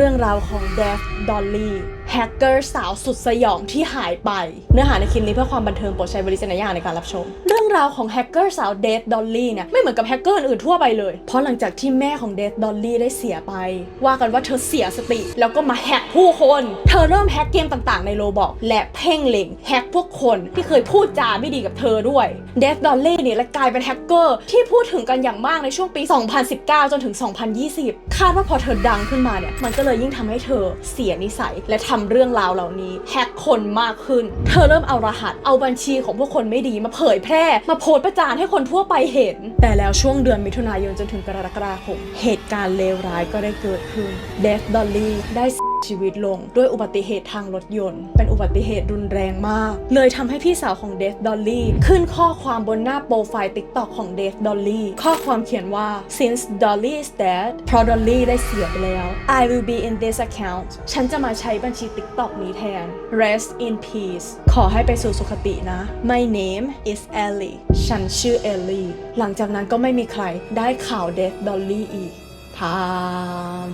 เรื่องราวของเดฟดอลลี่ แฮกเกอร์สาวสุดสยองที่หายไป เนื้อหาในคลิปนี้เพื่อความบันเทิงโปรดใช้วิจารณญาณในการรับชม เรื่องราวของแฮกเกอร์สาวเดฟดอลลี่เนี่ยไม่เหมือนกับแฮกเกอร์อื่นทั่วไปเลย เพราะหลังจากที่แม่ของเดฟดอลลี่ได้เสียไป ว่ากันว่าเธอเสียสติ แล้วก็มาแฮกผู้คน เธอเริ่มแฮกเกมต่างๆในโลบอกและเพ่งเล็งแฮกพวกคนที่เคยพูดจาไม่ดีกับเธอด้วยเดฟดอลลี่เนี่ยและกลายเป็นแฮกเกอร์ที่พูดถึงกันอย่างมากในช่วงปี 2019 จนถึง 2020 คาดว่าพอเธอดังขึ้นมาเนี่ยมันก็เลยยิ่งทำให้เธอเสียนิสัยและทำเรื่องราวเหล่านี้แฮกคนมากขึ้น เธอเริ่มเอารหัส เอาบัญชีของพวกคนไม่ดีมาเผยแพร่ มาโพสประจานให้คนทั่วไปเห็น แต่แล้วช่วงเดือนมิถุนายนจนถึงกรกฎาคมเหตุการณ์เลวร้ายก็ได้เกิดขึ้นเดฟดอลลี่ได้ชีวิตลงด้วยอุบัติเหตุทางรถยนต์ เป็นอุบัติเหตุรุนแรงมาก เลยทำให้พี่สาวของเดฟดอลลี่ขึ้นข้อความบนหน้าโปรไฟล์ TikTok ของเดฟดอลลี่ข้อความเขียนว่า since Dolly is dead เพราะดอลลี่ได้เสียไปแล้ว I will be in this account ฉันจะมาใช้บัญชี TikTok นี้แทน rest in peace ขอให้ไปสู่สุคตินะ My name is Ellie ฉันชื่อ Ellie หลังจากนั้นก็ไม่มีใครได้ข่าวเดฟดอลลี่อีกพาม